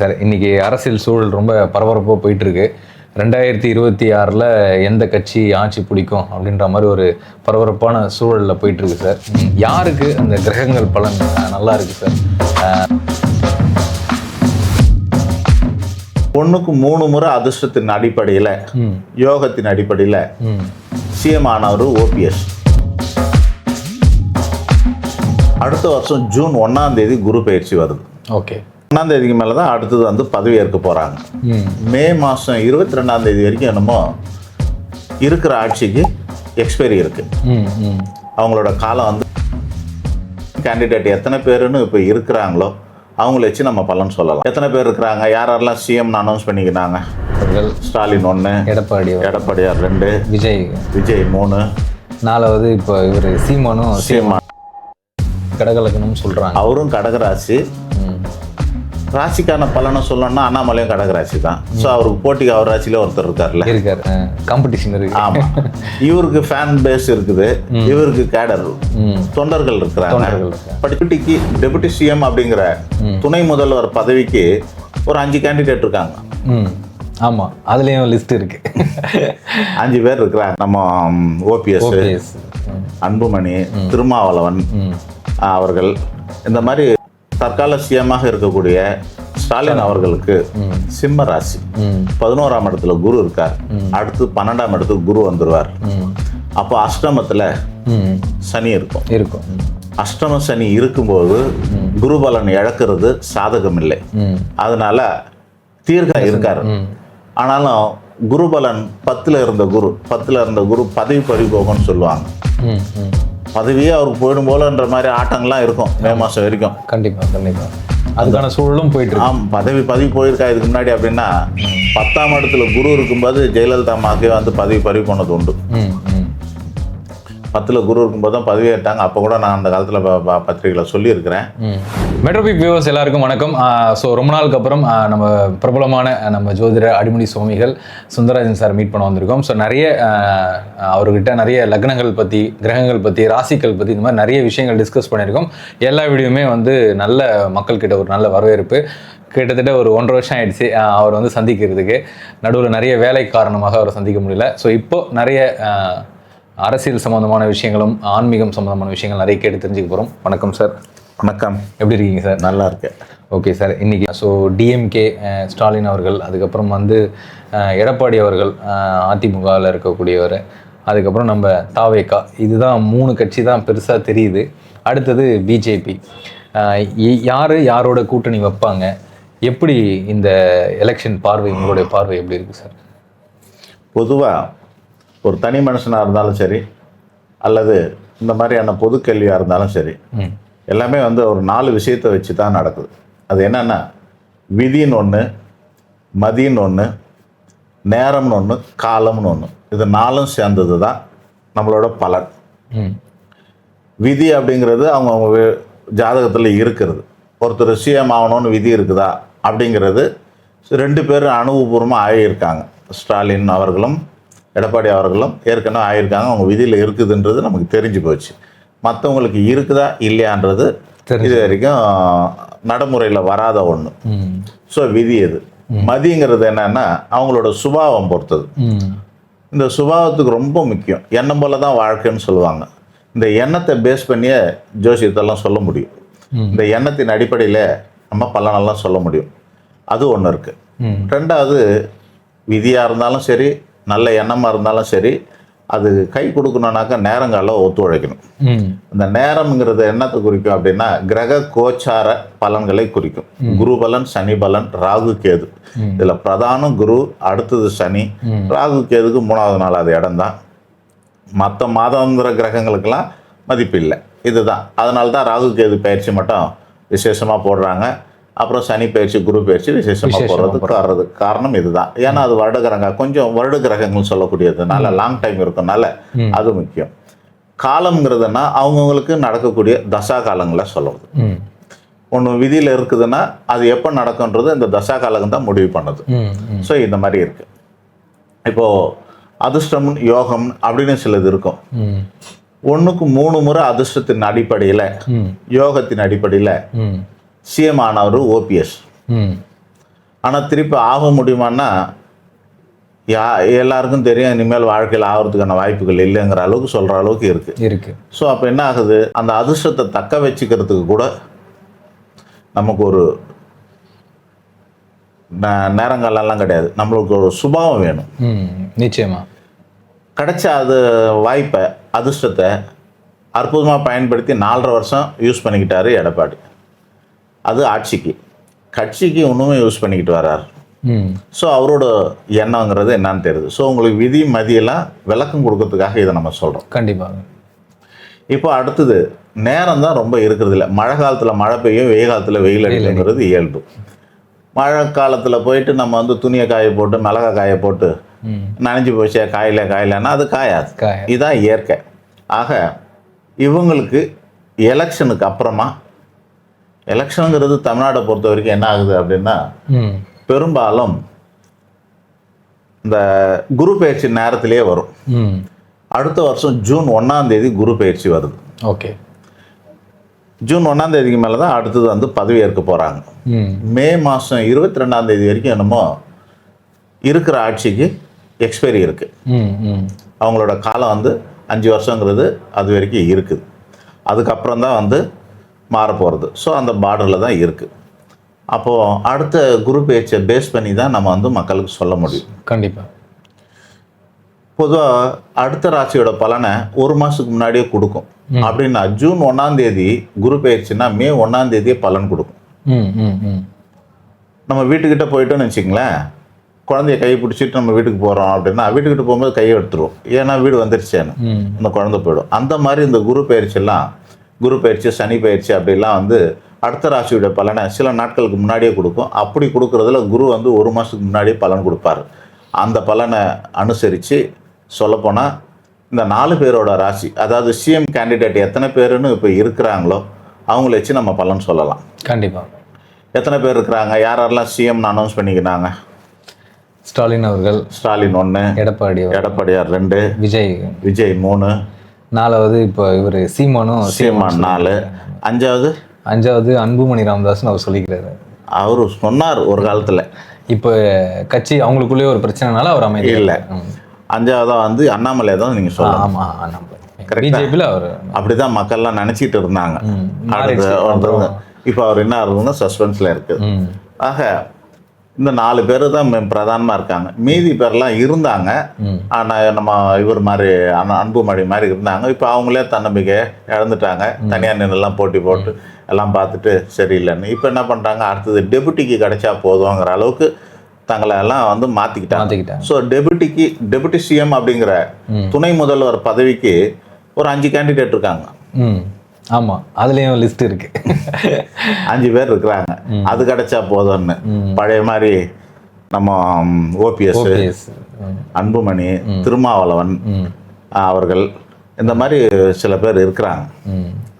Sir இன்னைக்கு அரசியல் சூழல் ரொம்ப பரபரப்பாக போயிட்டு இருக்கு ரெண்டாயிரத்தி இருபத்தி ஆறில் எந்த கட்சி ஆட்சி பிடிக்கும் அப்படின்ற மாதிரி ஒரு பரபரப்பான சூழலில் போயிட்டு இருக்கு சார். யாருக்கு அந்த கிரகங்கள் பலன் நல்லா இருக்கு சார்? அஹ், ஒண்ணுக்கு மூணு முறை அதிர்ஷ்டத்தின் அடிப்படையில் யோகத்தின் அடிப்படையில் சிஎம் ஆனவர் ஓபிஎஸ். அடுத்த வருஷம் ஜூன் ஒன்றாம் தேதி குரு பயிற்சி வருது. ஓகே. ஒன்றாம் தேதிக்கு மேலே தான் அடுத்தது வந்து பதவியேற்க போகிறாங்க ம் மே மாதம் இருபத்தி ரெண்டாம் தேதி வரைக்கும் என்னமோ இருக்கிற ஆட்சிக்கு எக்ஸ்பைரி இருக்குது ம் அவங்களோட காலம் வந்து கேண்டிடேட் எத்தனை பேருன்னு இப்போ இருக்கிறாங்களோ அவங்கள வச்சு நம்ம பலன் சொல்லலாம். எத்தனை பேர் இருக்கிறாங்க? யார் யாரெல்லாம் சிஎம்னு அனௌன்ஸ் பண்ணிக்கிறாங்க ஸ்டாலின் ஒன்று எடப்பாடி எடப்பாடியார் ரெண்டு விஜய். விஜய் மூணு. நாலாவது இப்போ இவர் சீமானும் சிஎம் கடகலக்கணும்னு சொல்கிறாங்க அவரும் கடகராசி. ராசிக்கான பலனை சொல்லணும்னா அண்ணாமலையும் கடகராசி தான் ஸோ அவருக்கு போட்டிக்கு அவர் ராசியில ஒருத்தர் இருக்கார்ல. இருக்கார். காம்படிஷன் இருக்கு. ஆமா. இவருக்கு ஃபேன் பேஸ் இருக்குது. இவருக்கு கேடர் தொண்டர்கள் இருக்கிறாங்க. இருக்காங்க. படிட்டிக்கு டெபுட்டி சிஎம் அப்படிங்கிற துணை முதல்வர் பதவிக்கு ஒரு அஞ்சு கேண்டிடேட் இருக்காங்க. ஆமாம் அதுலேயும் லிஸ்ட் இருக்கு. அஞ்சு பேர் இருக்கிறாங்க. நம்ம ஓபிஎஸ் அன்புமணி திருமாவளவன் அவர்கள். இந்த மாதிரி தற்கால சிஎம்மாக இருக்கக்கூடிய ஸ்டாலின் அவர்களுக்கு சிம்ம ராசி. பதினோராம் இடத்துல குரு இருக்கார். அடுத்து பன்னெண்டாம் இடத்துக்கு குரு வந்துருவார். ம். அப்போ அஷ்டமத்தில் சனி இருக்கும். இருக்கும். அஷ்டம சனி இருக்கும்போது குரு பலன் இழக்கிறது சாதகம் இல்லை அதனால தீர்க்க இருக்காரு. ஆனாலும் குரு பலன் பத்தில் இருந்த குரு பத்தில் இருந்த குரு பதவி பறிபோகும்னு சொல்லுவாங்க. ம். ம். பதவியே அவருக்கு போயிடும் போலன்ற மாதிரி ஆட்டங்கள்லாம் இருக்கும் மே மாதம் வரைக்கும். கண்டிப்பா கண்டிப்பா. அதுக்கான சூழலும் போயிட்டு ஆம் பதவி பதவி போயிருக்கா இதுக்கு முன்னாடி அப்படின்னா பத்தாம் இடத்துல குரு இருக்கும்போது ஜெயலலிதா அம்மாக்கே வந்து பதவி பறிவு பண்ணது உண்டு. பத்தில் குரு இருக்கும்போது தான் பதவி ஏற்றாங்க அப்போ கூட நான் அந்த காலத்தில் பத்திரிகையில் சொல்லியிருக்கிறேன். மெட்ரோபிக் வியூவர்ஸ் எல்லாருக்கும் வணக்கம். ஸோ ரொம்ப நாளுக்கு அப்புறம் நம்ம பிரபலமான நம்ம ஜோதிட அடிமொழி சுவாமிகள் சுந்தரராஜன் சார் மீட் பண்ண வந்திருக்கோம். ஸோ நிறைய அவர்கிட்ட நிறைய லக்னங்கள் பற்றி கிரகங்கள் பற்றி ராசிகள் பற்றி இந்த மாதிரி நிறைய விஷயங்கள் டிஸ்கஸ் பண்ணியிருக்கோம். எல்லா வீடியோமே வந்து நல்ல மக்கள்கிட்ட ஒரு நல்ல வரவேற்பு. கிட்டத்தட்ட ஒரு ஒன்றரை வருஷம் ஆயிடுச்சு அவர் வந்து சந்திக்கிறதுக்கு. நடுவில் நிறைய வேலை காரணமாக அவரை சந்திக்க முடியல. ஸோ இப்போ நிறைய அரசியல் சம்மந்தமான விஷயங்களும் ஆன்மீகம் சம்மந்தமான விஷயங்கள் நிறைய கேட்டு தெரிஞ்சுக்க போகிறோம் வணக்கம் சார். வணக்கம். எப்படி இருக்கீங்க சார்? நல்லா இருக்கேன். Okay sir. இன்னைக்கு ஸோ டிஎம்கே ஸ்டாலின் அவர்கள் அதுக்கப்புறம் வந்து எடப்பாடி அவர்கள் அதிமுகவில் இருக்கக்கூடியவர் அதுக்கப்புறம் நம்ம தாவேக்கா. இதுதான் மூணு கட்சி தான் பெருசாக தெரியுது. அடுத்தது பிஜேபி யார் யாரோட கூட்டணி வைப்பாங்க? எப்படி இந்த எலெக்ஷன் பார்வை உங்களுடைய பார்வை எப்படி இருக்குது சார்? பொதுவாக ஒரு தனி மனுஷனாக இருந்தாலும் சரி அல்லது இந்த மாதிரியான பொது கேள்வியாக இருந்தாலும் சரி எல்லாமே வந்து ஒரு நாலு விஷயத்தை வச்சு தான் நடக்குது. அது என்னென்னா விதின்னு ஒன்று மதின்னு ஒன்று நேரம்னு ஒன்று காலம்னு ஒன்று இது நாலும் சேர்ந்தது தான் நம்மளோட பலன். விதி அப்படிங்கிறது அவங்க அவங்க ஜாதகத்தில் இருக்கிறது. ஒருத்தர் சிஎம் ஆகணும்னு விதி இருக்குதா அப்படிங்கிறது ரெண்டு பேரும் அனுபவபூர்வமாக ஆகியிருக்காங்க. ஸ்டாலின் அவர்களும் எடப்பாடி அவர்களும் ஏற்கனவே ஆகியிருக்காங்க அவங்க விதியில் இருக்குதுன்றது நமக்கு தெரிஞ்சு போச்சு. மற்றவங்களுக்கு இருக்குதா இல்லையான்றது. இது வரைக்கும் நடைமுறையில் வராத ஒன்று ஸோ விதி எது? மதிங்கிறது என்னன்னா அவங்களோட சுபாவம் பொறுத்தது. இந்த சுபாவத்துக்கு ரொம்ப முக்கியம். எண்ணம் போல தான் வாழ்க்கைன்னு சொல்லுவாங்க. இந்த எண்ணத்தை பேஸ் பண்ணியே ஜோசியத்தெல்லாம் சொல்ல முடியும். இந்த எண்ணத்தின் அடிப்படையில் நம்ம பலனெல்லாம் சொல்ல முடியும். அது ஒன்று இருக்குது ரெண்டாவது விதியாக இருந்தாலும் சரி நல்ல எண்ணமாக இருந்தாலும் சரி அது கை கொடுக்கணுன்னாக்கா நேரங்காலம் ஒத்துழைக்கணும். இந்த நேரம்ங்கிறது என்னத்தை குறிக்கும் அப்படின்னா கிரக கோச்சார பலன்களை குறிக்கும். குரு பலன் சனி பலன் ராகு கேது. இதுல பிரதானம் குரு அடுத்தது சனி. ராகு கேதுக்கு மூணாவது நாளாவது இடம்தான். மற்ற மாதாந்திர கிரகங்களுக்கெல்லாம் மதிப்பு இல்லை. இதுதான். அதனால தான் ராகு கேது பயிற்சி மட்டும் விசேஷமா போடுறாங்க. அப்புறம் சனி பயிற்சி குரு பயிற்சி விசேஷமா விசேஷமா போடுறதுக்கு வர்றது காரணம் இதுதான். ஏன்னா அது வருட கிரகம் கொஞ்சம் வருட கிரகங்கள் சொல்லக்கூடியதுனால லாங் டைம் இருக்கனால அது முக்கியம். காலம்ங்கிறதுனா அவங்கவுங்களுக்கு நடக்கக்கூடிய தசா காலங்களை சொல்லுவது ஒன்று விதியில் இருக்குதுன்னா அது எப்போ நடக்குன்றது இந்த தசா காலம் தான் முடிவு பண்ணுது. ஸோ இந்த மாதிரி இருக்கு. இப்போ அதிர்ஷ்டம் யோகம் அப்படின்னு சிலது இருக்கும். ஒன்றுக்கு மூணு முறை அதிர்ஷ்டத்தின் அடிப்படையில் யோகத்தின் அடிப்படையில் சிஎம் ஆனவர் ஓபிஎஸ். ம். ஆனால் திருப்பி ஆக முடியுமான்னா யா எல்லாருக்கும் தெரியும் இனிமேல் வாழ்க்கையில் ஆகிறதுக்கான வாய்ப்புகள் இல்லைங்கிற அளவுக்கு சொல்கிற அளவுக்கு இருக்குது இருக்கு. ஸோ அப்போ என்ன ஆகுது? அந்த அதிர்ஷ்டத்தை தக்க வச்சுக்கிறதுக்கு கூட நமக்கு ஒரு நே- நேரங்காலம்லாம் கிடையாது. நம்மளுக்கு ஒரு சுபாவம் வேணும். ம் நிச்சயமா. கிடைச்ச அது வாய்ப்பை அதிர்ஷ்டத்தை அற்புதமாக பயன்படுத்தி நாலரை வருஷம் யூஸ் பண்ணிக்கிட்டாரு எடப்பாடி. அது ஆட்சிக்கு. கட்சிக்கு இன்னுமே யூஸ் பண்ணிக்கிட்டு வர்றாரு ம். ஸோ அவரோட எண்ணங்கிறது என்னன்னு தெரியுது. ஸோ உங்களுக்கு விதி மதியெல்லாம் விளக்கம் கொடுக்கறதுக்காக இதை நம்ம சொல்கிறோம் கண்டிப்பாக. இப்போ அடுத்தது நேரம் தான் ரொம்ப இருக்கிறது இல்லை. மழை காலத்தில் மழை பெய்யும் வெயில் காலத்தில் வெயில் அடிக்குங்கிறது இயல்பு. மழை காலத்தில் போயிட்டு நம்ம வந்து துணியை காய போட்டு மிளகா காய போட்டு நனைஞ்சு போச்சே காயில காயிலன்னா அது காயாது. காய இதான் இயற்கை. ஆக இவங்களுக்கு எலெக்ஷனுக்கு அப்புறமா எலெக்ஷனுங்கிறது தமிழ்நாட்டை பொறுத்த வரைக்கும் என்ன ஆகுது அப்படின்னா பெரும்பாலும் இந்த குரு பயிற்சி நேரத்திலேயே வரும். ம். அடுத்த வருஷம் ஜூன் ஒன்றாம் தேதி குரு பயிற்சி வருது. ஓகே. ஜூன் ஒன்றாம் தேதிக்கு மேலே தான் அடுத்தது வந்து பதவி ஏற்க போகிறாங்க ம். மாதம் இருபத்தி ரெண்டாம் தேதி வரைக்கும் என்னமோ இருக்கிற ஆட்சிக்கு எக்ஸ்பைரி இருக்குது அவங்களோட காலம் வந்து அஞ்சு வருஷங்கிறது அது வரைக்கும் இருக்குது. அதுக்கப்புறம் தான் வந்து மாறப்போகிறது ஸோ அந்த பார்டரில் தான் இருக்குது அப்போது அடுத்த குரு பேச்சை பேஸ் பண்ணி தான் நம்ம வந்து மக்களுக்கு சொல்ல முடியும். கண்டிப்பா. பொதுவாக அடுத்த ராசியோட பலனை ஒரு மாதத்துக்கு முன்னாடியே கொடுக்கும். அப்படின்னா ஜூன் ஒன்றாம் தேதி குரு பயிற்சின்னா மே ஒன்றாம் தேதியே பலன் கொடுக்கும். நம்ம வீட்டுக்கிட்ட போயிட்டோம்னு வச்சுங்களேன் குழந்தைய கை பிடிச்சிட்டு நம்ம வீட்டுக்கு போகிறோம் அப்படின்னா வீட்டுக்கிட்ட போகும்போது கையை எடுத்துருவோம். ஏன்னா வீடு வந்துருச்சேன்னு. அந்த குழந்தை போயிடும். அந்த மாதிரி இந்த குரு பயிற்சியெல்லாம் குரு பயிற்சி சனி பயிற்சி அப்படிலாம் வந்து அடுத்த ராசியோட பலனை சில நாட்களுக்கு முன்னாடியே கொடுக்கும். அப்படி கொடுக்குறதுல குரு வந்து ஒரு மாதத்துக்கு முன்னாடியே பலன் கொடுப்பாரு. அந்த பலனை அனுசரித்து சொல்லப்போனால் இந்த நாலு பேரோட ராசி அதாவது சிஎம் கேண்டிடேட் எத்தனை பேருன்னு இப்போ இருக்கிறாங்களோ அவங்கள வச்சு நம்ம பலன் சொல்லலாம். கண்டிப்பா. எத்தனை பேர் இருக்கிறாங்க? யார் யாரெல்லாம் சிஎம்னு அனௌன்ஸ் பண்ணிக்கிறாங்க ஸ்டாலின் அவர்கள் ஸ்டாலின் ஒன்று எடப்பாடி எடப்பாடியார் ரெண்டு விஜய். விஜய் மூணு நாலாவது இப்போ இவர் சீமானும் சீமான் நாலு. அஞ்சாவது? அஞ்சாவது அன்புமணி ராமதாஸ்னு அவர் சொல்லிக்கிறாரு. அவரு சொன்னார் ஒரு காலத்தில். இப்போ கட்சி அவங்களுக்குள்ளேயே ஒரு பிரச்சனைனால அவர் அமைதி இல்ல. அஞ்சாவதா வந்து அண்ணாமலை தான் நீங்கள் சொல்லலாம் ஆமா நம்ம பிஜேபியில் அவர். அப்படி தான் மக்கள்லாம் நினச்சிட்டு இருந்தாங்க. இப்போ அவர் என்ன ஆகுதுன்னா சஸ்பென்ஸில் இருக்குது. ஆக இந்த நாலு பேர் தான் பிரதானமாக இருக்காங்க. மீதி பேர்லாம் இருந்தாங்க. ஆனால் நம்ம இவர் மாதிரி அன்புமணி மாதிரி இருந்தாங்க. இப்போ அவங்களே தன்னம்பிக்கை இழந்துட்டாங்க. தனியார் நின்னெல்லாம் போட்டி போட்டு எல்லாம் பார்த்துட்டு சரியில்லைன்னு. இப்போ என்ன பண்ணுறாங்க அடுத்தது டெபுட்டிக்கு கிடைச்சா போதுங்கிற அளவுக்கு தங்களை எல்லாம் வந்து மாற்றிக்கிட்டாங்க ஸோ டெபுட்டிக்கு டெபுட்டி சிஎம் அப்படிங்கிற. துணை முதல்வர் பதவிக்கு ஒரு அஞ்சு கேண்டிடேட் இருக்காங்க. ம் ஆமா அதுலேயும் லிஸ்ட் இருக்கு. அஞ்சு பேர் இருக்கிறாங்க. அது கிடைச்சா போதும்னு. பழைய மாதிரி நம்ம ஓபிஎஸ் அன்புமணி திருமாவளவன் அவர்கள் இந்த மாதிரி சில பேர் இருக்கிறாங்க.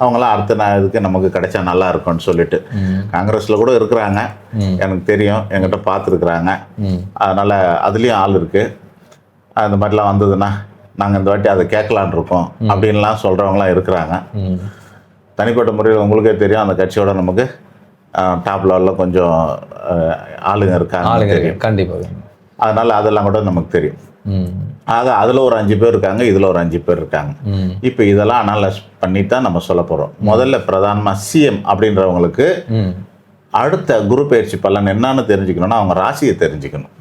அவங்களாம் அடுத்த நா- இதுக்கு நமக்கு கிடைச்சா நல்லா இருக்கும்னு சொல்லிட்டு. காங்கிரஸில் கூட இருக்கிறாங்க. எனக்கு தெரியும். என்கிட்ட பார்த்துருக்குறாங்க. அதனால் அதுலேயும் ஆள் இருக்குது அந்த மாதிரிலாம் வந்ததுன்னா நாங்கள் இந்த வாட்டி அதை கேட்கலான் இருக்கோம் அப்படின்லாம் சொல்கிறவங்களாம் இருக்கிறாங்க. தனிப்பட்ட முறையில் உங்களுக்கே தெரியும் அந்த கட்சியோட நமக்கு டாப் லெவலில் கொஞ்சம் ஆளுங்க இருக்காங்க கண்டிப்பாக அதனால் அதெல்லாம் கூட நமக்கு தெரியும். ஆக அதில் ஒரு அஞ்சு பேர் இருக்காங்க இதில் ஒரு அஞ்சு பேர் இருக்காங்க. இப்போ இதெல்லாம் அனலைஸ் பண்ணி தான் நம்ம சொல்ல போகிறோம் முதல்ல பிரதானமாக சிஎம் அப்படின்றவங்களுக்கு அடுத்த குரு பயிற்சி பலன் என்னன்னு தெரிஞ்சுக்கணும்னா அவங்க ராசியை தெரிஞ்சுக்கணும்.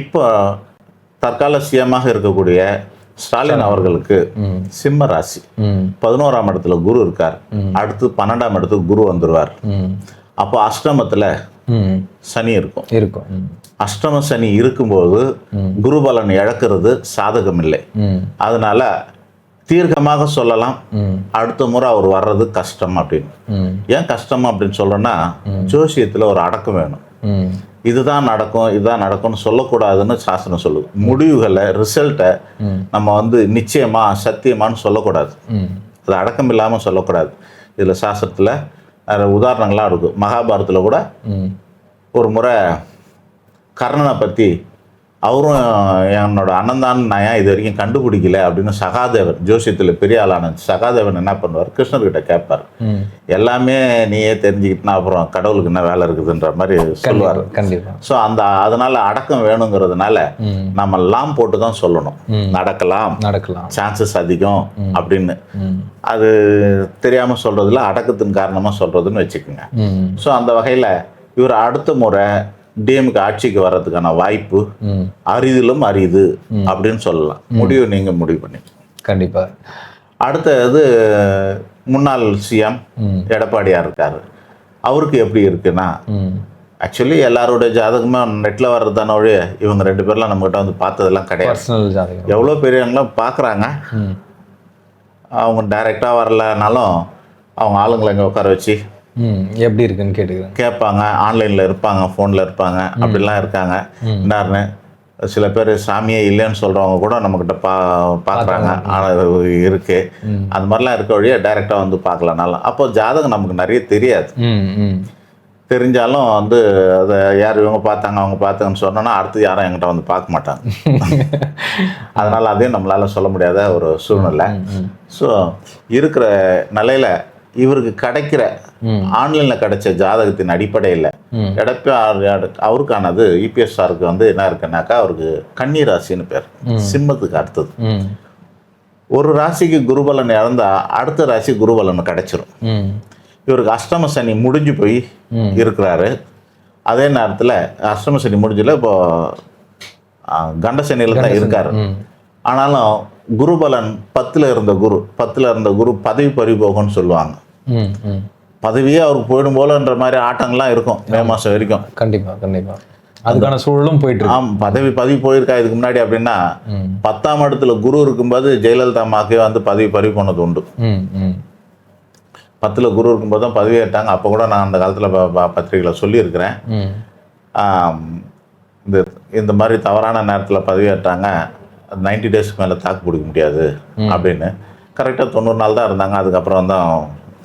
இப்போ தற்கால சிஎமாக இருக்கக்கூடிய ஸ்டாலின் அவர்களுக்கு சிம்ம ராசி. பதினோராம் இடத்துல குரு இருக்கார். அடுத்து பன்னெண்டாம் இடத்துக்கு குரு வந்துருவார். ம். அப்போ அஷ்டமத்தில் சனி இருக்கும். இருக்கும். அஷ்டம சனி இருக்கும்போது குரு பலன் இழக்கிறது சாதகம் இல்லை அதனால தீர்க்கமாக சொல்லலாம். அடுத்த முறை அவர் வர்றது கஷ்டம் அப்படின்னு. ஏன் கஷ்டம் அப்படின்னு சொல்றேன்னா ஜோசியத்தில் ஒரு அடக்கம் வேணும். இதுதான் நடக்கும் இதுதான் நடக்கும்னு சொல்லக்கூடாதுன்னு சாஸ்திரம் சொல்லுது. முடிவுகளை ரிசல்ட்டை. நம்ம வந்து நிச்சயமா சத்தியமான்னு சொல்லக்கூடாது. அது அடக்கம் இல்லாமல் சொல்லக்கூடாது. இதில் சாஸ்திரத்தில் நிறைய உதாரணங்கள்லாம் இருக்கும் மகாபாரதத்தில் கூட ஒரு முறை கர்ணனை பற்றி அவரும் என்னோட அண்ணன் தான் நான் ஏன் இது வரைக்கும் கண்டுபிடிக்கல அப்படின்னு சகாதேவன் ஜோசியத்தில் பெரிய ஆளான சகாதேவன் என்ன பண்ணுவார்? கிருஷ்ணர்கிட்ட கேட்பார். எல்லாமே நீயே தெரிஞ்சுக்கிட்டனா அப்புறம் கடவுளுக்கு என்ன வேலை இருக்குதுன்ற மாதிரி சொல்லுவார். கண்டிப்பா. ஸோ அந்த அதனால அடக்கம் வேணுங்கிறதுனால நம்ம லாம் போட்டு தான் சொல்லணும். நடக்கலாம். நடக்கலாம். சான்சஸ் அதிகம் அப்படின்னு. அது தெரியாம சொல்றதுல அடக்கத்தின் காரணமா சொல்றதுன்னு வச்சுக்கோங்க. ஸோ அந்த வகையில இவர் அடுத்த முறை டிஎம்க்கு ஆட்சிக்கு வர்றதுக்கான வாய்ப்பு ம். அரிதிலும் அரிது அப்படின்னு சொல்லலாம். முடிவு நீங்க முடிவு பண்ணி கண்டிப்பா. அடுத்தது முன்னாள் சிஎம் எடப்பாடியார் இருக்காரு. அவருக்கு எப்படி இருக்குன்னா ஆக்சுவலி எல்லாரோட ஜாதகமே நெட்டில் வர்றதான ஒழிய இவங்க ரெண்டு பேர்லாம் நம்மகிட்ட வந்து பார்த்ததெல்லாம் கிடையாது. எவ்வளோ பெரியவங்களாம் பார்க்குறாங்க. அவங்க டைரெக்டாக வரலனாலும் அவங்க ஆளுங்களை இங்கே உட்கார வச்சு எப்படி இருக்குன்னு கேட்டுக்கிறேன். கேட்பாங்க ஆன்லைனில் இருப்பாங்க ஃபோனில் இருப்பாங்க அப்படிலாம் இருக்காங்க. என்னாருன்னு சில பேர் சாமியே இல்லைன்னு சொல்கிறவங்க கூட நம்மக்கிட்ட பா பார்க்குறாங்க ஆனால் இருக்கு. அந்த மாதிரிலாம் இருக்க வழியா டைரெக்டாக வந்து பார்க்கலனாலும் அப்போ ஜாதகம் நமக்கு நிறைய தெரியாது. தெரிஞ்சாலும் வந்து அதை யார் இவங்க பார்த்தாங்க அவங்க பார்த்தாங்கன்னு சொன்னோன்னா அடுத்து யாரும் என்கிட்ட வந்து பார்க்க மாட்டாங்க. அதனால் அதையும் நம்மளால சொல்ல முடியாத ஒரு சூழ்நிலை. ஸோ இருக்கிற நிலையில இவருக்கு கிடைக்கிற. ஆன்லைனில் கிடைச்ச ஜாதகத்தின் அடிப்படையில். எடப்பாடி அவருக்கானது இபிஎஸ் சாருக்கு வந்து என்ன இருக்குன்னாக்கா அவருக்கு கன்னி ராசின்னு பேர் சிம்மத்துக்கு அடுத்தது. ஒரு ராசிக்கு குருபலன் இறந்தா அடுத்த ராசி குருபலன் கிடைச்சிரும். இவருக்கு அஷ்டம சனி முடிஞ்சு போய். இருக்கிறாரு. அதே நேரத்தில் அஷ்டம சனி முடிஞ்சல இப்போ கண்ட சனியில் தான் இருக்காரு. ஆனாலும் குருபலன் பத்தில் இருந்த குரு பத்தில் இருந்த குரு பதவி பறிபோகம்னு சொல்லுவாங்க. பதவியே அவருக்கு போயிடும் போலன்ற மாதிரி ஆட்டங்கள்லாம் இருக்கும் மே மாதம் வரைக்கும். கண்டிப்பா கண்டிப்பா. அதுக்கான சூழலும் போயிட்டு ஆம் பதவி பதவி போயிருக்கா இதுக்கு முன்னாடி அப்படின்னா பத்தாம் இடத்துல குரு இருக்கும்போது ஜெயலலிதா அம்மாக்கே வந்து பதவி பறிவு பண்ணது உண்டு. பத்தில் குரு இருக்கும்போது தான் பதவி ஏற்றாங்க. அப்போ கூட நான் அந்த காலத்தில் பத்திரிகையில் சொல்லியிருக்கிறேன். இந்த இந்த மாதிரி தவறான நேரத்தில் பதவியேற்றாங்க நைன்டி டேஸ்க்கு மேலே தாக்கு பிடிக்க முடியாது அப்படின்னு. கரெக்டாக தொண்ணூறு நாள் தான் இருந்தாங்க. அதுக்கப்புறம் தான்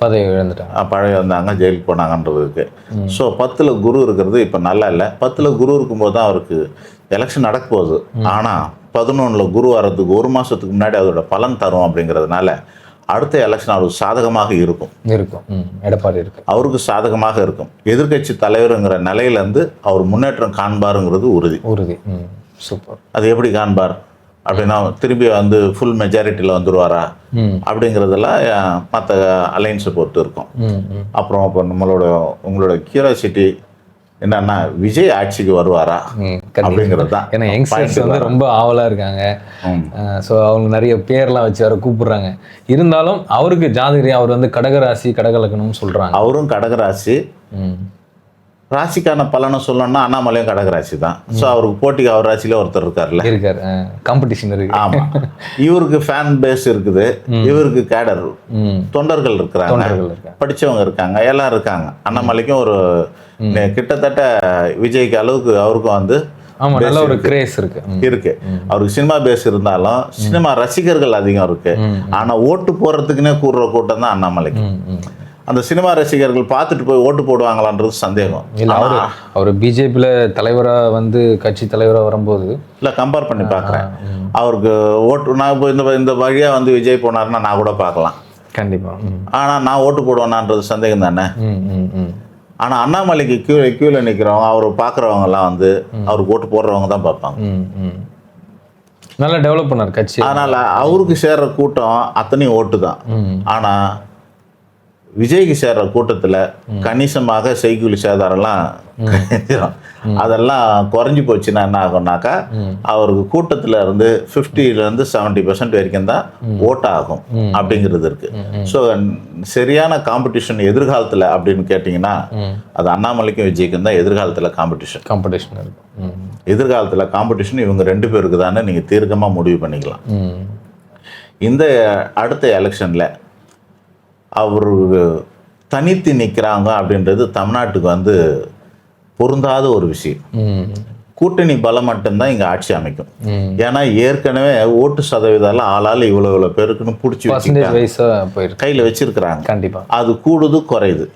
பதவி இழந்துட்டாங்க. பழைய வந்தாங்க ஜெயிலுக்கு போனாங்கன்றதுக்கு. ஸோ பத்தில் குரு இருக்கிறது இப்போ நல்லா இல்லை. பத்தில் குரு இருக்கும்போது தான் அவருக்கு எலெக்ஷன் நடக்க போகுது. ஆனால் பதினொன்றில் குரு வர்றதுக்கு ஒரு மாதத்துக்கு முன்னாடி அதோட பலன் தரும் அப்படிங்கிறதுனால அடுத்த எலெக்ஷன் அவருக்கு சாதகமாக இருக்கும். இருக்கும். எடப்பாடி இருக்கு. அவருக்கு சாதகமாக இருக்கும். எதிர்க்கட்சி தலைவருங்கிற நிலையிலேருந்து அவர் முன்னேற்றம் காண்பாருங்கிறது உறுதி. உறுதி. சூப்பர். அது எப்படி காண்பார்? அப்படின்னா திரும்பி வந்து ஃபுல் மெஜாரிட்டியில் வந்துருவாரா? ம். அப்படிங்கிறதெல்லாம் மற்ற அலைன்ஸை பொறுத்து இருக்கும். அப்புறம் இப்போ நம்மளோட உங்களோட கியூரியாசிட்டி என்னன்னா விஜய் ஆட்சிக்கு வருவாரா? அப்படிங்கிறது தான் ஏன்னா யங்ஸ்டர்ஸ் வந்து ரொம்ப ஆவலா இருக்காங்க. ஸோ அவங்க நிறைய பேர்லாம் வச்சு அவரை கூப்பிடுறாங்க. இருந்தாலும் அவருக்கு ஜாதகரி அவர் வந்து கடகராசி கடகலக்கணம்னு சொல்றாங்க. அவரும் கடகராசி. ராசிக்கான பலனை சொல்லணும்னா அண்ணாமலையும் கடகராசி தான். ஸோ அவருக்கு போட்டிக்கு அவர் ராசியில ஒருத்தர் இருக்கார்ல. இருக்காரு. காம்படிஷன் இருக்கு. ஆமா. இவருக்கு ஃபேன் பேஸ் இருக்குது. இவருக்கு கேடர் தொண்டர்கள் இருக்கிறாங்க. இருக்காங்க. படிச்சவங்க இருக்காங்க. எல்லாம் இருக்காங்க. அண்ணாமலைக்கும் ஒரு கிட்டத்தட்ட விஜய்க்கு அளவுக்கு அவருக்கும் வந்து நல்ல ஒரு கிரேஸ் இருக்கு. இருக்கு. அவருக்கு சினிமா பேஸ் இருந்தாலும் சினிமா ரசிகர்கள் அதிகம் இருக்கு. ஆனா ஓட்டு போடுறதுக்குன்னே கூடுற கூட்டம் தான் அண்ணாமலைக்கு. அந்த சினிமா ரசிகர்கள் பார்த்துட்டு போய் ஓட்டு போடுவாங்களான்றது சந்தேகம். இல்ல அவரு அவர் பிஜேபியில தலைவரா வந்து கட்சி தலைவரா வரும்போது இல்ல கம்பேர் பண்ணி பார்க்குறேன் அவருக்கு ஓட்டு நான் இப்போ இந்த இந்த வழியா வந்து விஜய் போனாருன்னா நான் கூட பார்க்கலாம். கண்டிப்பா ம். ஆனா நான் ஓட்டு போடுவேனான்றது சந்தேகம் தானே? ம் ம் ம். ஆனா அண்ணாமலைக்கு கியூ கியூல நிக்கிறவங்க அவர் பார்க்குறவங்க எல்லாம் வந்து அவருக்கு ஓட்டு போடுறவங்க தான் பார்ப்பாங்க. நல்லா டெவலப் பண்ணார் கட்சி அதனால அவருக்கு சேர்ற கூட்டம் அத்தனையும் ஓட்டு தான். ம். ஆனா விஜய்க்கு சேர்ற கூட்டத்துல கணிசமாக செய்கூலி சேதாரம்லாம். அதெல்லாம் குறைஞ்சி போச்சுன்னா என்ன ஆகும்னாக்கா அவருக்கு கூட்டத்துல இருந்து 50 ல இருந்து செவன்டி பெர்சன்ட் வரைக்கும் தான் ஓட் ஆகும் அப்படிங்கிறது இருக்கு. ஸோ சரியான காம்படிஷன் எதிர்காலத்துல அப்படின்னு கேட்டிங்கன்னா அது அண்ணாமலைக்கும் விஜய்க்கும் தான் எதிர்காலத்துல காம்படிஷன் காம்படிஷன் இருக்கு. ம். எதிர்காலத்துல காம்படிஷன் இவங்க ரெண்டு பேருக்கு தானே நீங்க தீர்க்கமா முடிவு பண்ணிக்கலாம். இந்த அடுத்த எலெக்ஷனில் அவர் தனித்து நிற்கிறாங்க அப்படின்றது தமிழ்நாட்டுக்கு வந்து பொருந்தாத ஒரு விஷயம். கூட்டணி பலம் மட்டும்தான் இங்கே ஆட்சி அமைக்கும். ஏன்னா ஏற்கனவே ஓட்டு சதவீதம் ஆளால் இவ்வளோ இவ்வளோ பேருக்குன்னு பிடிச்சி வச்சு பர்சன்டேஜ் வைஸா போயிருக்கு. கையில் வச்சிருக்கிறாங்க. கண்டிப்பா. அது கூடுது குறையுது.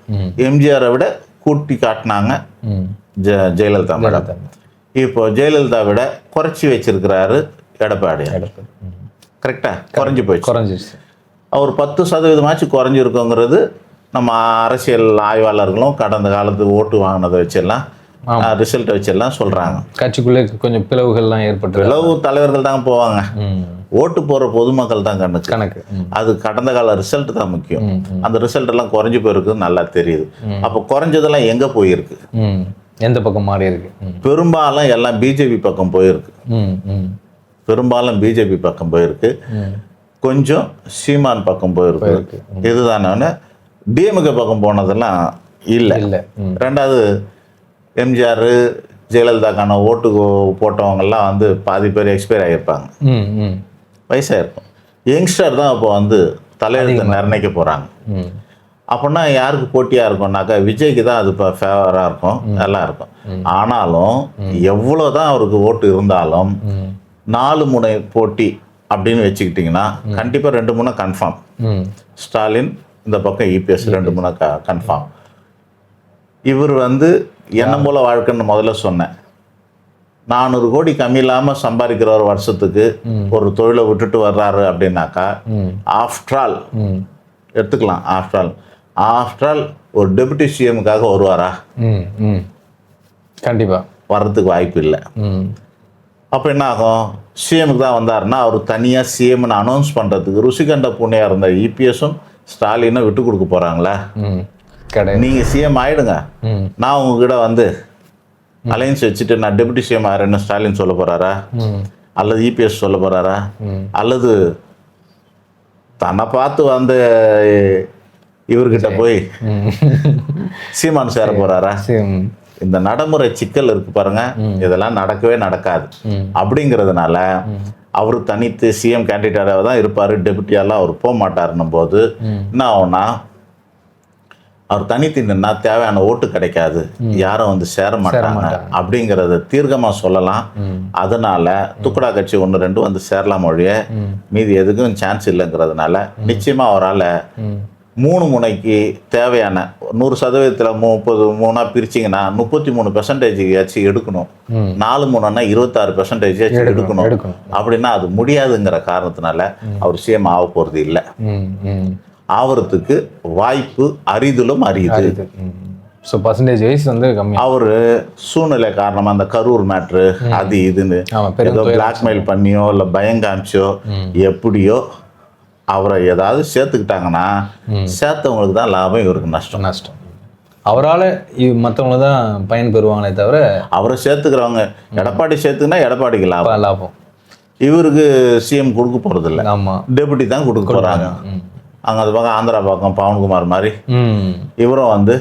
எம்ஜிஆரை விட கூட்டி காட்டினாங்க ஜெ ஜெயலலிதா மேடம். இப்போ ஜெயலலிதா விட குறைச்சி வச்சிருக்கிறாரு எடப்பாடி. கரெக்டா குறைஞ்சி போயிடுச்சு. குறைஞ்சிருச்சு. அவர் பத்து சதவீதமாச்சும் குறைஞ்சிருக்கோங்கிறது நம்ம அரசியல் ஆய்வாளர்களும் கடந்த காலத்து ஓட்டு வாங்கினதை வச்செல்லாம் ரிசல்ட்டை வச்செல்லாம் சொல்கிறாங்க கட்சிக்குள்ளே கொஞ்சம் பிளவுகள்லாம் ஏற்பட்டு பிளவு தலைவர்கள் தான் போவாங்க. ஓட்டு போகிற பொதுமக்கள் தான் கணக்கு. ம். அது கடந்த கால ரிசல்ட் தான் முக்கியம். அந்த ரிசல்ட் எல்லாம் குறைஞ்சு போயிருக்கு நல்லா தெரியுது. அப்போ குறைஞ்சதெல்லாம் எங்கே போயிருக்கு? எந்த பக்கம் மாறி இருக்கு? பெரும்பாலும் எல்லாம் பிஜேபி பக்கம் போயிருக்கு. பெரும்பாலும் பிஜேபி பக்கம் போயிருக்கு. கொஞ்சம் சீமான் பக்கம் போயிருக்கு. இதுதானே டிஎம்கே பக்கம் போனதெல்லாம் இல்லை. இல்லை. ரெண்டாவது எம்ஜிஆர் ஜெயலலிதாக்கான ஓட்டு போட்டவங்கெல்லாம் வந்து பாதி பேர் எக்ஸ்பயர் ஆகியிருப்பாங்க. ம் ம். வயசாயிருக்கும். யங்ஸ்டர் தான் இப்போ வந்து தலையெழுத்து நிர்ணயிக்க போகிறாங்க அப்படின்னா யாருக்கு போட்டியாக இருக்கும்னாக்கா விஜய்க்கு தான் அது இப்போ ஃபேவராக இருக்கும். நல்லா இருக்கும். ஆனாலும் எவ்வளோ தான் அவருக்கு ஓட்டு இருந்தாலும் நாலு முனை போட்டி அப்படின்னு வச்சுக்கிட்டிங்கன்னா கண்டிப்பாக ரெண்டு முனை கன்ஃபார்ம் ஸ்டாலின் இந்த பக்கம் இபிஎஸ் ரெண்டு முனை க கன்ஃபார்ம் இவர் வந்து என்ன போல வாழ்க்கைன்னு முதல்ல சொன்னேன். நானூறு கோடி கம்மி இல்லாமல் சம்பாதிக்கிற ஒரு வருஷத்துக்கு ஒரு தொழிலை விட்டுட்டு வர்றாரு அப்படின்னாக்கா ஆஃப்டர் ஆல் எடுத்துக்கலாம் ஆஃப்டர் ஆல் ஆஃப்டர் ஆல் ஒரு டெபுட்டி சிஎமுக்காக வருவாரா? ம் ம். கண்டிப்பா. வர்றதுக்கு வாய்ப்பு இல்லை. அப்போ என்ன ஆகும் சிஎமுக்கு தான் வந்தாருன்னா அவர் தனியாக சிஎம்னு அனௌன்ஸ் பண்ணுறதுக்கு ருசிகண்ட புண்ணியாக இருந்த இபிஎஸும் ஸ்டாலினும் விட்டு கொடுக்க போகிறாங்களா கிடையாது. நீங்கள் சிஎம் ஆயிடுங்க. ம். நான் உங்ககிட்ட வந்து அலைன்ஸ் வச்சுட்டு நான் டெபுட்டி சிஎம் ஆகிறேன்னு ஸ்டாலின் சொல்ல போகிறாரா ம். அல்லது இபிஎஸ் சொல்ல போகிறாரா அல்லது தன்னை பார்த்து வந்து இவர்கிட்ட போய் சீமான் சேர போகிறாரா இந்த நடைமுறை சிக்கல் இருக்கு பாருங்க. இதெல்லாம் நடக்கவே நடக்காது. அப்படிங்கிறதுனால அவர் தனித்து சிஎம் கேண்டிடேட்டாக தான் இருப்பார். டெபுட்டியாலாம் அவர் போக மாட்டாருன்னும் போது என்ன ஆகும்னா அவர் தனித்து நின்னா தேவையான ஓட்டு கிடைக்காது. யாரும் வந்து சேர மாட்டாங்க. அப்படிங்கிறத தீர்க்கமாக சொல்லலாம். அதனால துக்குடா கட்சி ஒன்று ரெண்டு வந்து சேரலாம் ஒழிய மீதி எதுக்கும் சான்ஸ் இல்லைங்கிறதுனால நிச்சயமாக அவரால் மூணு முனைக்கு தேவையான நூறு சதவீதத்தில் முப்பது மூணாக பிரிச்சிங்கன்னா முப்பத்தி மூணு பெர்சன்டேஜ் எடுக்கணும். நாலு மூணுன்னா இருபத்தாறு பெர்சன்டேஜ் எடுக்கணும். அப்படின்னா அது முடியாதுங்கிற காரணத்தினால அவர் சிஎம் ஆக போகிறது இல்லை. ஆவறதுக்கு வாய்ப்பு அரிதிலும் அரியுது. ம். ஸோ பர்சன்டேஜ் வைஸ் வந்து கம்மி. அவர் சூழ்நிலை காரணமாக அந்த கரூர் மேட்ரு அது இதுன்னு ஏதோ பிளாக்மெயில் பண்ணியோ இல்லை பயம் காமிச்சோ எப்படியோ அவரை ஏதாவது சேர்த்துக்கிட்டாங்கன்னா சேர்த்தவங்களுக்கு தான் லாபம் இவருக்கு நஷ்டம். நஷ்டம். அவரால் மற்றவங்க தான் பயன் பெறுவாங்களே தவிர அவரை சேர்த்துக்கிறவங்க எடப்பாடி சேர்த்துக்கினா எடப்பாடிக்கு லாபம். லாபம். இவருக்கு சிஎம் கொடுக்க போகிறதில்ல ஆமாம் டெபுட்டி தான் கொடுக்க போகிறாங்க அங்கே அது பக்கம் ஆந்திரா பக்கம் பவன்குமார் மாதிரி. இவரும் வந்து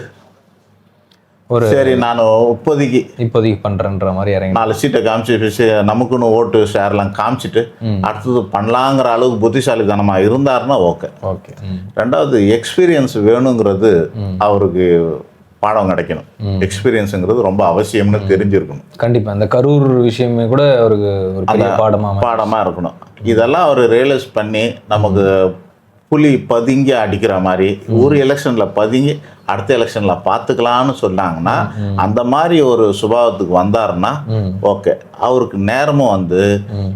ஒரு சரி நான் இப்போதைக்கு இப்போதைக்கு பண்ணுறன்ற மாதிரி இறங்கி நாலு சீட்டை காமிச்சு நமக்குன்னு ஓட்டு ஷேர்லாம் காமிச்சிட்டு அடுத்தது பண்ணலாங்கிற அளவுக்கு புத்திசாலித்தனமாக இருந்தாருன்னா ஓகே. ஓகே ரெண்டாவது எக்ஸ்பீரியன்ஸ் வேணுங்கிறது அவருக்கு பாடம் கிடைக்கணும். எக்ஸ்பீரியன்ஸுங்கிறது ரொம்ப அவசியம்னு தெரிஞ்சிருக்கணும். கண்டிப்பாக அந்த கரூர் விஷயமே கூட அவருக்கு ஒரு பாடமாக பாடமாக இருக்கணும். இதெல்லாம் அவர் ரியலைஸ் பண்ணி நமக்கு புலி பதுங்கி அடிக்கிற மாதிரி ஒரு எலெக்ஷனில் பதுங்கி அடுத்த எலெக்ஷனில் பார்த்துக்கலான்னு சொன்னாங்கன்னா அந்த மாதிரி ஒரு சுபாவத்துக்கு வந்தாருன்னா ஓகே. அவருக்கு நேரமும் வந்து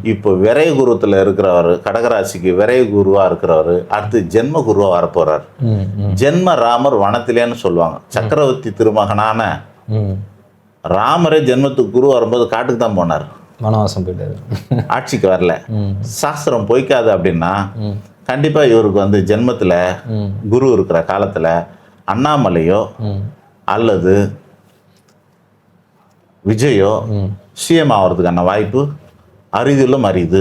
இப்போ விரை குருத்தில் இருக்கிறவர் கடகராசிக்கு விரை குருவாக இருக்கிறவர் அடுத்து ஜென்ம குருவாக வரப்போகிறார் ஜென்ம ராமர் வனத்திலேன்னு சொல்லுவாங்க. சக்கரவர்த்தி திருமகனான ராமரே ஜென்மத்துக்கு குரு வரும்போது காட்டுக்கு தான் போனார். வனவாசம் போயிட்டாரு. ஆட்சிக்கு வரல. சாஸ்திரம் பொய்க்காது அப்படின்னா ம். கண்டிப்பாக இவருக்கு வந்து ஜென்மத்தில் குரு இருக்கிற காலத்தில் அண்ணாமலையோ அல்லது விஜயோ சிஎம் ஆகிறதுக்கான வாய்ப்பு அரிதிலும் அரிது.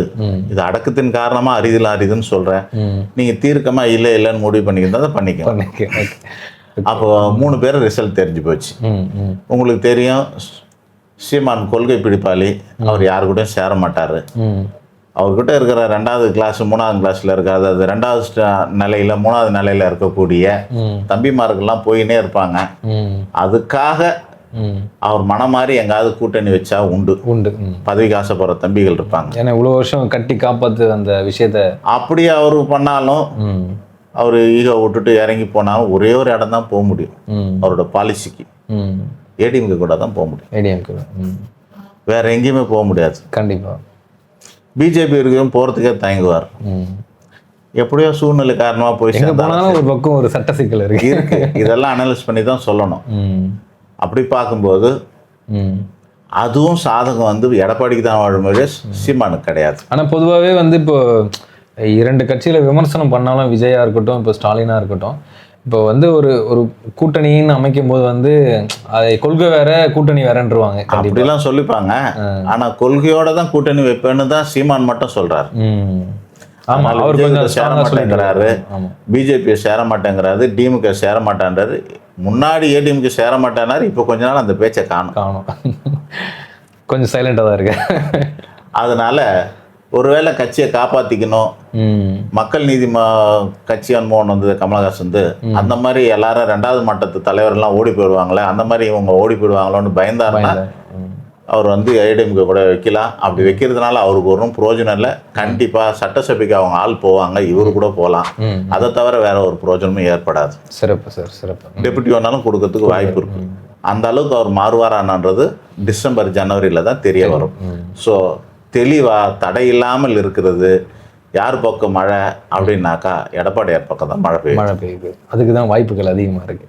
இது அடக்கத்தின் காரணமாக அரிதிலும் அரிதுன்னு சொல்கிறேன் ம். நீங்கள் தீர்க்கமாக இல்லை இல்லைன்னு முடிவு பண்ணிக்கிறதா பண்ணிக்க அப்போ மூணு பேர் ரிசல்ட் தெரிஞ்சு போச்சு. உங்களுக்கு தெரியும் சீமான் கொள்கை பிடிப்பாளி. அவர் யாரு கூடயும் சேர மாட்டார். அவர்கிட்ட இருக்கிற ரெண்டாவது கிளாஸ் மூணாவது கிளாஸில் இருக்க அதாவது ரெண்டாவது நிலையில மூணாவது நிலையில இருக்கக்கூடிய தம்பிமார்கள்லாம் போயினே இருப்பாங்க. அதுக்காக அவர் மனம் மாறி எங்காவது கூட்டணி வச்சா உண்டு. உண்டு. பதவிக்கு ஆசைப்படுற தம்பிகள் இருப்பாங்க. ஏன்னா இவ்வளோ வருஷம் கட்டி காப்பாத்து அந்த விஷயத்த அப்படி அவர் பண்ணாலும் அவர் ஈகோ விட்டுட்டு இறங்கி போனாலும் ஒரே ஒரு இடம் தான் போக முடியும். அவரோட பாலிசிக்கு ஏடிஎம்கே கூட தான் போக முடியும். ஏடிஎம்க்கு ம். வேற எங்கேயுமே போக முடியாது. கண்டிப்பா. பிஜேபி இருக்கிறவங்க போகிறதுக்கே தயங்குவார். எப்படியோ சூழ்நிலை காரணமாக போய் சேர்ந்தாலும் ஒரு பக்கம் ஒரு சட்ட சிக்கல் இருக்கு இருக்கு இதெல்லாம் அனலைஸ் பண்ணி தான் சொல்லணும். அப்படி பார்க்கும்போது. அதுவும் சாதகம் வந்து எடப்பாடிக்கு தான் வாழும் சீமானுக்கு கிடையாது ஆனா பொதுவாகவே வந்து இப்போ இரண்டு கட்சியில விமர்சனம் பண்ணாலும் விஜயா இருக்கட்டும் இப்போ ஸ்டாலினா இருக்கட்டும் இப்போ வந்து ஒரு ஒரு கூட்டணின்னு அமைக்கும் போது வந்து அதை கொள்கை வேற கூட்டணி வேறன்றுவாங்க அப்படிலாம் சொல்லிப்பாங்க. ஆனா கொள்கையோட தான் கூட்டணி வைப்பேன்னு தான் சீமான் மட்டும் சொல்றாரு. ஆமா அவர் கொஞ்சம் சேர மாட்டேங்கிறாரு. பிஜேபி சேர மாட்டேங்கிறாரு டிஎம்கே சேர மாட்டேன்றாரு. முன்னாடி ஏடிஎம்கே சேர மாட்டேனாரு இப்போ கொஞ்ச நாள் அந்த பேச்சை காணும். காணும். கொஞ்சம் சைலண்டாக தான் இருக்கு அதனால ஒருவேளை கட்சியை காப்பாத்திக்கணும். மக்கள் நீதி கட்சி அனுபவம் வந்தது கமலஹாசன் வந்து அந்த மாதிரி எல்லாரும் ரெண்டாவது மட்டத்து தலைவர்லாம் ஓடி போயிடுவாங்களே அந்த மாதிரி இவங்க ஓடி போயிடுவாங்களோன்னு பயந்தாருன்னா. அவர் வந்து ஏடிஎம்கே கூட வைக்கலாம். அப்படி வைக்கிறதுனால அவருக்கு ஒன்றும் பிரயோஜனம் இல்லை. கண்டிப்பாக சட்டசபைக்கு அவங்க ஆள் போவாங்க இவரு கூட போகலாம். அதை தவிர வேற ஒரு பிரயோஜனமும் ஏற்படாது. சிறப்பு சார் சிறப்பு. டெபுட்டி வேணாலும் கொடுக்கறதுக்கு வாய்ப்பு இருக்கு. அந்த அளவுக்கு அவர் மாறுவாரான்றது டிசம்பர் ஜனவரியில் தான் தெரிய வரும். ஸோ தெளிவாக தடை இல்லாமல் இருக்கிறது. யார் பக்கம் மழை? அப்படின்னாக்கா எடப்பாடியார் பக்கம் தான் மழை பெய்யும் மழை பெய்யுது. அதுக்கு தான் வாய்ப்புகள் அதிகமாக இருக்கு.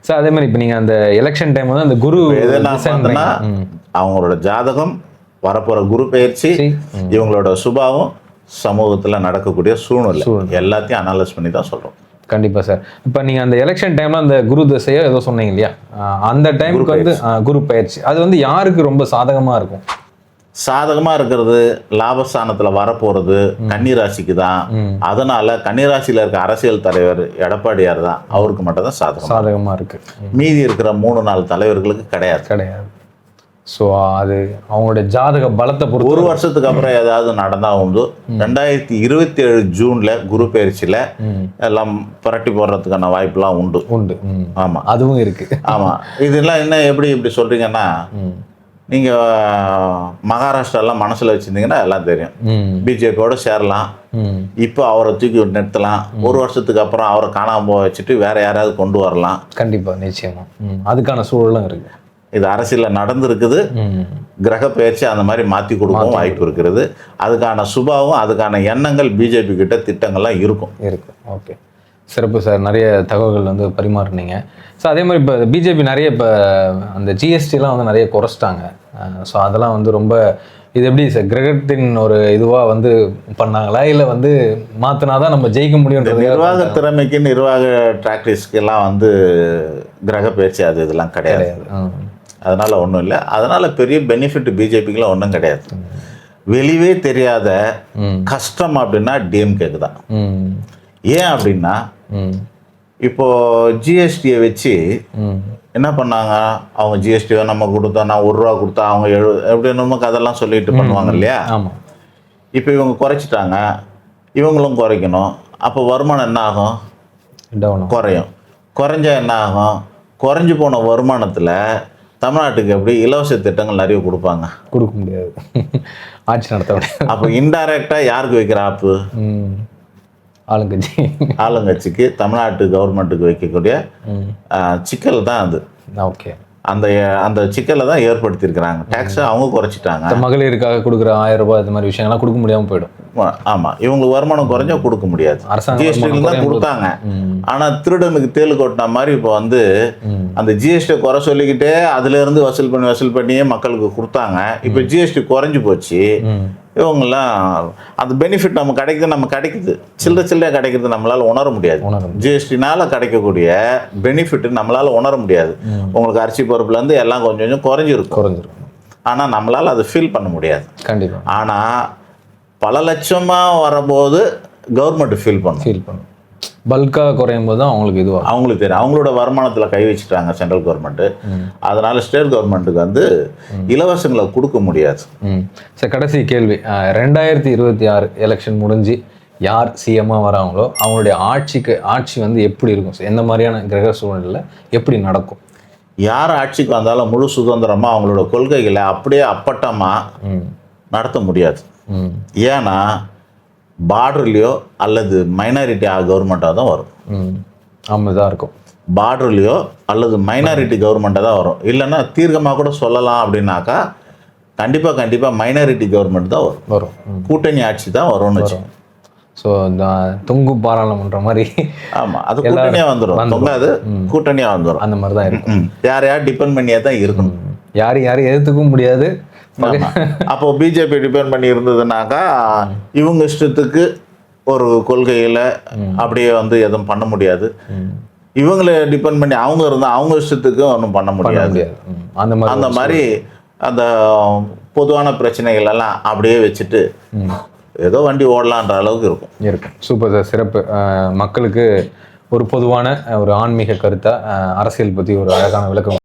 சார் அதே மாதிரி இப்போ நீங்கள் அந்த எலெக்ஷன் டைம் வந்து அந்த குரு எது நான் design பார்த்தேன்னா பண்ணி- ம். அவங்களோட ஜாதகம் வரப்போகிற குரு பயிற்சி. இவங்களோட சுபாவம் சமூகத்தில் நடக்கக்கூடிய சூழ்நிலை. எல்லாத்தையும் அனலைஸ் பண்ணி தான் சொல்கிறோம் கண்டிப்பா சார் இப்போ நீங்க அந்த எலெக்ஷன் டைம்ல அந்த குரு தசையோ ஏதோ சொன்னீங்க இல்லையா? அந்த டைமுக்கு வந்து குரு பயிற்சி. அது வந்து யாருக்கு ரொம்ப சாதகமா இருக்கும்? சாதகமாக இருக்கிறது லாபஸ்தானத்தில் வரப்போகிறது கன்னிராசிக்கு தான் அதனால கன்னிராசியில் இருக்க அரசியல் தலைவர் எடப்பாடியார் தான் அவருக்கு மட்டும் தான் சாதகம் சாதகமா இருக்கு. மீதி இருக்கிற மூணு நாலு தலைவர்களுக்கு கிடையாது. கிடையாது. ஸோ அது அவங்களுடைய ஜாதக பலத்தை பொறுத்து ஒரு வருஷத்துக்கு அப்புறம் ஏதாவது நடந்தா உண்டு. ரெண்டாயிரத்தி இருபத்தி ஏழு ஜூன்ல குரு பயிற்சியில. எல்லாம் புரட்டி போடுறதுக்கான வாய்ப்புலாம் உண்டு. உண்டு. ம். ஆமா. அதுவும் இருக்கு. ஆமா. இதெல்லாம் என்ன எப்படி இப்படி சொல்றீங்கன்னா ம். நீங்க மகாராஷ்டிராலாம் மனசுல வச்சிருந்தீங்கன்னா எல்லாம் தெரியும். பிஜேபியோட சேரலாம். இப்போ அவரை தூக்கி நிறுத்தலாம். ஒரு வருஷத்துக்கு அப்புறம் அவரை காணாம போக வச்சுட்டு வேற யாராவது கொண்டு வரலாம். கண்டிப்பா நிச்சயமா. ம். அதுக்கான சூழலும் இருக்கு. இது அரசியல்ல நடந்திருக்குது. கிரக பயிற்சி அந்த மாதிரி மாற்றி கொடுக்கவும் வாய்ப்பு இருக்கிறது அதுக்கான சுபாவும் அதுக்கான எண்ணங்கள் பிஜேபி கிட்ட திட்டங்கள்லாம் இருக்கும். இருக்கு. ஓகே. சிறப்பு சார். நிறைய தகவல்கள் வந்து பரிமாறுனீங்க. ஸோ அதே மாதிரி இப்போ பிஜேபி நிறைய இப்போ அந்த ஜிஎஸ்டிலாம் வந்து நிறைய குறைச்சிட்டாங்க. ஸோ அதெல்லாம் வந்து ரொம்ப இது எப்படி சார்? கிரகத்தின் ஒரு இதுவாக வந்து பண்ணாங்களா? இல்லை வந்து மாற்றினா தான் நம்ம ஜெயிக்க முடியுன்றது நிர்வாக திறமைக்கு நிர்வாக டாக்டிக்ஸ்க்கு எல்லாம் வந்து கிரக பயிற்சி அது இதெல்லாம் கிடையாது. அதனால ஒன்றும் இல்லை. அதனால பெரிய பெனிஃபிட் பிஜேபிக்குலாம் ஒன்றும் கிடையாது. வெளியவே தெரியாத கஷ்டம் அப்படின்னா டிஎம்கேக்கு தான். ஏன் அப்படின்னா இப்போ ஜிஎஸ்டியை வச்சு என்ன பண்ணாங்க? அவங்க ஜிஎஸ்டியை நம்ம கொடுத்தோம் நான் ஒரு ரூபா கொடுத்தா அவங்க எழு எப்படி நமக்கு அதெல்லாம் சொல்லிட்டு பண்ணுவாங்க இல்லையா? இப்போ இவங்க குறைச்சிட்டாங்க. இவங்களும் குறைக்கணும். அப்போ வருமானம் என்ன ஆகும்? குறையும். குறைஞ்சா என்ன ஆகும்? குறைஞ்சு போன வருமானத்தில் தமிழ்நாட்டுக்கு எப்படி இலவச திட்டங்கள் நிறைய கொடுப்பாங்க? கொடுக்க முடியாது. ஆட்சி நடத்த முடியாது. அப்போ இன்டைரக்டாக யாருக்கு வைக்கிற ஆப்பு? ம். ஆளுங்கட்சி. ஆளுங்கட்சிக்கு தமிழ்நாட்டு கவர்மெண்ட்டுக்கு வைக்கக்கூடிய சிக்கல் தான் அது. ஓகே. அந்த அந்த சிக்கலை தான் ஏற்படுத்தியிருக்கிறாங்க. டேக்ஸை அவங்க குறைச்சிட்டாங்க. மகளிருக்காக கொடுக்குற ஆயிரம் ரூபாய் இந்த மாதிரி விஷயங்கள்லாம் கொடுக்க முடியாமல் போயிடும். ஆமாம் இவங்களுக்கு வருமானம் குறைஞ்சா கொடுக்க முடியாது. ஜிஎஸ்டியில் தான் கொடுத்தாங்க. ம். ஆனால் திருடனுக்கு தேள் கொட்டின மாதிரி இப்போ வந்து அந்த ஜிஎஸ்டி குறை சொல்லிக்கிட்டே அதுல இருந்து வசூல் பண்ணி வசூல் பண்ணியே மக்களுக்கு கொடுத்தாங்க. இப்போ ஜிஎஸ்டி குறைஞ்சு போச்சு. இவங்கெல்லாம் அந்த பெனிஃபிட் நம்ம கிடைக்குது நம்ம கிடைக்குது. சில்லற சில்லற கிடைக்கிறது நம்மளால உணர முடியாது. ஜிஎஸ்டினால கிடைக்கக்கூடிய பெனிஃபிட் நம்மளால உணர முடியாது. உங்களுக்கு அரிசி பருப்புல இருந்து எல்லாம் கொஞ்சம் கொஞ்சம் குறைஞ்சிருக்கும். குறைஞ்சிருக்கும். ஆனால் நம்மளால அதை ஃபீல் பண்ண முடியாது. கண்டிப்பா. ஆனால் பல லட்சமா வரும்போது கவர்மெண்ட் ஃபீல் பண்ணும். ஃபீல் பண்ணும். பல்காக குறையும் போது தான் அவங்களுக்கு இதுவாகும் அவங்களுக்கு தெரியும். அவங்களோட வருமானத்தில் கை வச்சுட்டாங்க சென்ட்ரல் கவர்மெண்ட்டு அதனால ஸ்டேட் கவர்மெண்ட்டுக்கு வந்து இலவசங்களை கொடுக்க முடியாது. ம். சரி கடைசி கேள்வி. ரெண்டாயிரத்தி இருபத்தி ஆறு எலெக்ஷன் முடிஞ்சு யார் சிஎம்மாக வராங்களோ அவங்களுடைய ஆட்சிக்கு ஆட்சி வந்து எப்படி இருக்கும்? எந்த மாதிரியான கிரக சூழ்நிலையில் எப்படி நடக்கும்? யார் ஆட்சிக்கு வந்தாலும் முழு சுதந்திரமாக அவங்களோட கொள்கைகளை அப்படியே அப்பட்டமாக நடத்த முடியாது. ஏன்னா பார்டர்லேயோ அல்லது மைனாரிட்டி கவர்மெண்ட்டாக தான் வரும். ஆமாம் இதாக இருக்கும். பார்டர்லேயோ அல்லது மைனாரிட்டி கவர்மெண்ட்டாக தான் வரும். இல்லைன்னா தீர்க்கமாக கூட சொல்லலாம் அப்படின்னாக்கா கண்டிப்பா கண்டிப்பா மைனாரிட்டி கவர்மெண்ட் தான் வரும். வரும். கூட்டணி ஆட்சி தான் வரும்னு வச்சுக்கோங்க ஸோ இந்த தொங்கு பாராளுமன்ற மாதிரி ஆமா அது கூட்டணியா வந்துடும் தொங்காது கூட்டணியா வந்துடும் அந்த மாதிரி தான் இருக்கும். யார் யார் டிபெண்ட் பண்ணியே தான் இருக்கணும். யாரும் யாரும் எதிர்த்துக்கவும் முடியாது. அப்போ பிஜேபி டிபெண்ட் பண்ணி இருந்ததுனாக்கா இவங்க இஷ்டத்துக்கு ஒரு கொள்கையில அப்படியே வந்து எதுவும் பண்ண முடியாது. இவங்களை டிபெண்ட் பண்ணி அவங்க இருந்தா அவங்க இஷ்டத்துக்கு ஒன்றும் பண்ண முடியாது. அந்த மாதிரி அந்த மாதிரி அந்த பொதுவான பிரச்சனைகள் எல்லாம் அப்படியே வச்சுட்டு ஏதோ வண்டி ஓடலான்ற அளவுக்கு இருக்கும். இருக்கும் சூப்பர் சார் சிறப்பு. மக்களுக்கு ஒரு பொதுவான ஒரு ஆன்மீக கருத்தா அஹ் அரசியல் பற்றி ஒரு அழகான விளக்கம்